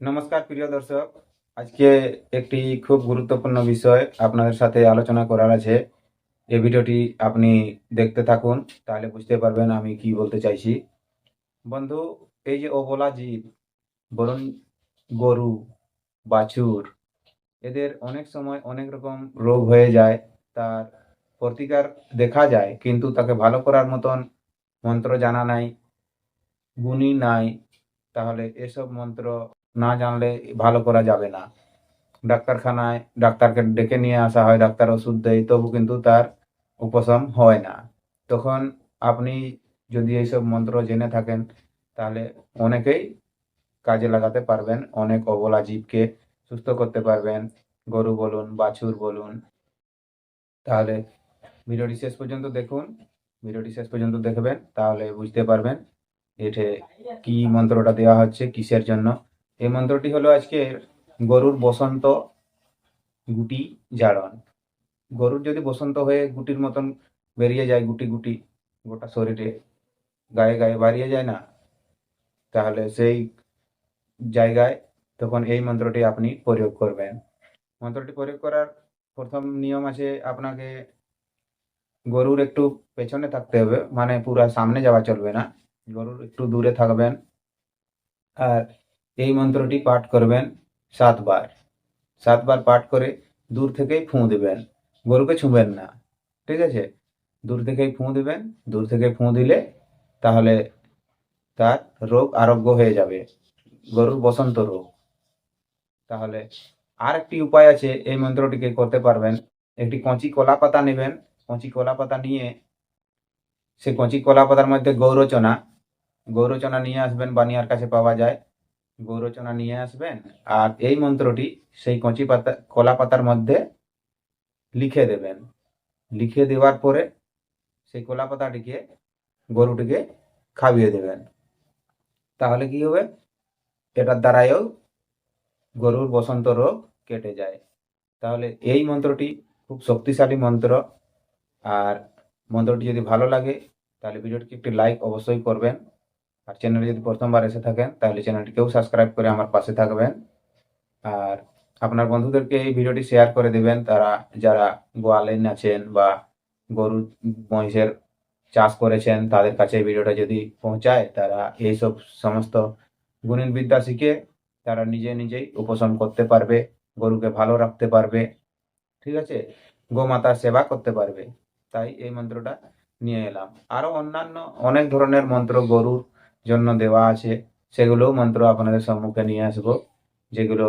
নমস্কার, প্রিয় দর্শক। আজকে একটি খুব গুরুত্বপূর্ণ বিষয় আপনাদের সাথে আলোচনা করার আছে। এই ভিডিওটি আপনি দেখতে থাকুন, তাহলে বুঝতে পারবেন আমি কি বলতে চাইছি। বন্ধু, এই যে অবলা জীব, বরুণ, গরু, বাছুর, এদের অনেক সময় অনেক রকম রোগ হয়ে যায়, তার প্রতিকার দেখা যায়, কিন্তু তাকে ভালো করার মতন মন্ত্র জানা নাই গুণী নাই। তাহলে এসব মন্ত্র না জানলে ভালো করা যাবে না। ডাক্তারখানায় ডাক্তারকে ডেকে নিয়ে আসা হয়, ডাক্তার ওষুধ দেয়, তবু কিন্তু তার উপশম হয় না। তখন আপনি যদি এইসব মন্ত্র জেনে থাকেন, তাহলে অনেকেই কাজে লাগাতে পারবেন, অনেক অবলা জীবকে সুস্থ করতে পারবেন। গরু বলুন, বাছুর বলুন। তাহলে ভিডিওটি শেষ পর্যন্ত দেখুন। ভিডিওটি শেষ পর্যন্ত দেখবেন, তাহলে বুঝতে পারবেন এঠে কি মন্ত্রটা দেওয়া হচ্ছে, কিসের জন্য। এই মন্ত্রটি হলো আজকে গরুর বসন্ত গুটি জারণ। গরুর যদি বসন্ত হয়ে গুটির মতন বেরিয়ে যায়, গুটি গুটি, গোটা শরীরে গায়ে গায়ে বাড়িয়ে যায় না, তাহলে সেই জায়গায় তখন এই মন্ত্রটি আপনি প্রয়োগ করবেন। মন্ত্রটি প্রয়োগ করার প্রথম নিয়ম আছে আপনাকে গরুর একটু পেছনে থাকতে হবে মানে পুরা সামনে যাওয়া চলবে না। গরুর একটু দূরে থাকবেন। আর এই মন্ত্রটি পাঠ করবেন সাতবার। সাতবার পাঠ করে দূর থেকেই ফুঁ দিবেন। গরুকে ছুঁবেন না, ঠিক আছে? দূর থেকেই ফুঁ দিবেন, দূর থেকে ফুঁ দিলে তাহলে তার রোগ আরোগ্য হয়ে যাবে, গরুর বসন্ত রোগ। তাহলে আর একটি উপায় আছে এই মন্ত্রটিকে করতে পারবেন। একটি কচি কলা পাতা নেবেন। কচি কলা পাতা নিয়ে, সে কঁচি কলা পাতার মধ্যে গৌরচনা গৌরচনা নিয়ে আসবেন, বানিয়ার কাছে পাওয়া যায়। গৌরচনা নিয়ে আসবেন। আর এই মন্ত্রটি সেই কচি পাতা, কলা পাতার মধ্যে লিখে দেবেন। লিখে দেওয়ার পরে সেই কলা পাতাটিকে, গরুটিকে খাইয়ে দেবেন। তাহলে কি হবে? এটার দ্বারাইও গরুর বসন্ত রোগ কেটে যায়। তাহলে এই মন্ত্রটি খুব শক্তিশালী মন্ত্র। আর মন্ত্রটি যদি ভালো লাগে, তাহলে ভিডিওটিকে একটি লাইক অবশ্যই করবেন। আর চ্যানেলে যদি প্রথমবার এসে থাকেন, তাহলে চ্যানেলটিকেও সাবস্ক্রাইব করে আমার পাশে থাকবেন। আর আপনার বন্ধুদেরকে এই ভিডিওটি শেয়ার করে দেবেন। তারা, যারা গোয়ালেন আছেন বা গরু, মহিষের চাষ করেছেন, তাদের কাছে এই ভিডিওটা যদি পৌঁছায়, তারা এইসব সমস্ত গুণিন বিদ্যা শিখে তারা নিজে নিজেই উপশম করতে পারবে, গরুকে ভালো রাখতে পারবে, ঠিক আছে? গোমাতার সেবা করতে পারবে। তাই এই মন্ত্রটা নিয়ে এলাম। আরও অন্যান্য অনেক ধরনের মন্ত্র গরুর জন্য দেওয়া আছে, সেগুলোও মন্ত্র আপনাদের সম্মুখে নিয়ে আসব, যেগুলো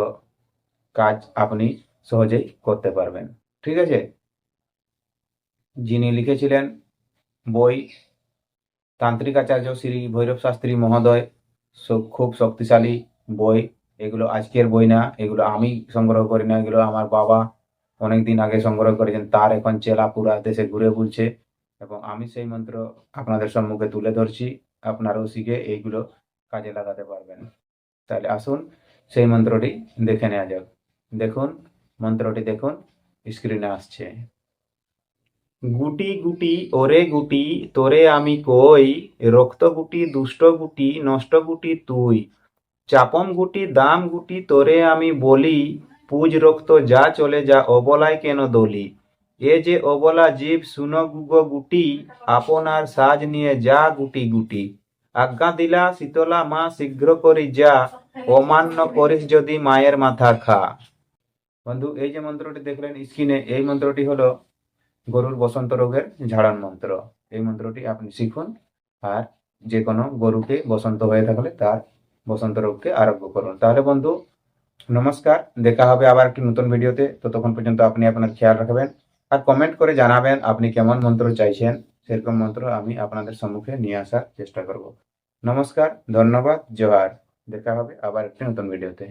কাজ আপনি সহজেই করতে পারবেন। ঠিক আছে? যিনি লিখেছিলেন বই, তান্ত্রিক আচার্য শ্রী ভৈরব শাস্ত্রী মহোদয় খুব শক্তিশালী বই। এগুলো আজকের বই না, এগুলো আমি সংগ্রহ করি না, এগুলো আমার বাবা অনেক দিন আগে সংগ্রহ করেছেন, তার এখন চেলা পুরা দেশে ঘুরে বুলছে এবং আমি সেই মন্ত্র আপনাদের সম্মুখে তুলে ধরছি। আপনারাও শিখে এইগুলো কাজে লাগাতে পারবেন। তাহলে আসুন, সেই মন্ত্রটি দেখে নেওয়া যাক। দেখুন, মন্ত্রটি দেখুন স্ক্রিনে আসছে। গুটি গুটি, ওরে গুটি, তোরে আমি কই, রক্ত গুটি, দুষ্ট গুটি, নষ্ট গুটি তুই, চাপম গুটি, দাম গুটি, তোরে আমি বলি, পুজ রক্ত যা চলে যা, অবলায় কেন দলি? এ যে অবলা জীব শুনো গুটি, আপনার সাজ নিয়ে যা গুটি গুটি। আজ্ঞা দিলা, শীতলা মা, শীঘ্র করি যা, অমান্য করিস যদি মায়ের মাথা খা। বন্ধু, এই যে মন্ত্রটি দেখলেন স্ক্রিনে, এই মন্ত্রটি হলো গরুর বসন্ত রোগের ঝাড়ান মন্ত্র। এই মন্ত্রটি আপনি শিখুন, আর যে কোনো গরুকে বসন্ত হয়ে থাকলে তার বসন্ত রোগকে আরোগ্য করুন। তাহলে বন্ধু, নমস্কার, দেখা হবে আবার একটি নতুন ভিডিওতে। ততক্ষণ পর্যন্ত আপনি আপনার খেয়াল রাখবেন। আর কমেন্ট করে জানাবেন আপনি কেমন মন্ত্র চাইছেন। সেরকম মন্ত্র আমি আপনাদের সম্মুখে নিয়ে আসার চেষ্টা করব। নমস্কার, ধন্যবাদ, জোহার। দেখা হবে আবার একটি নতুন ভিডিওতে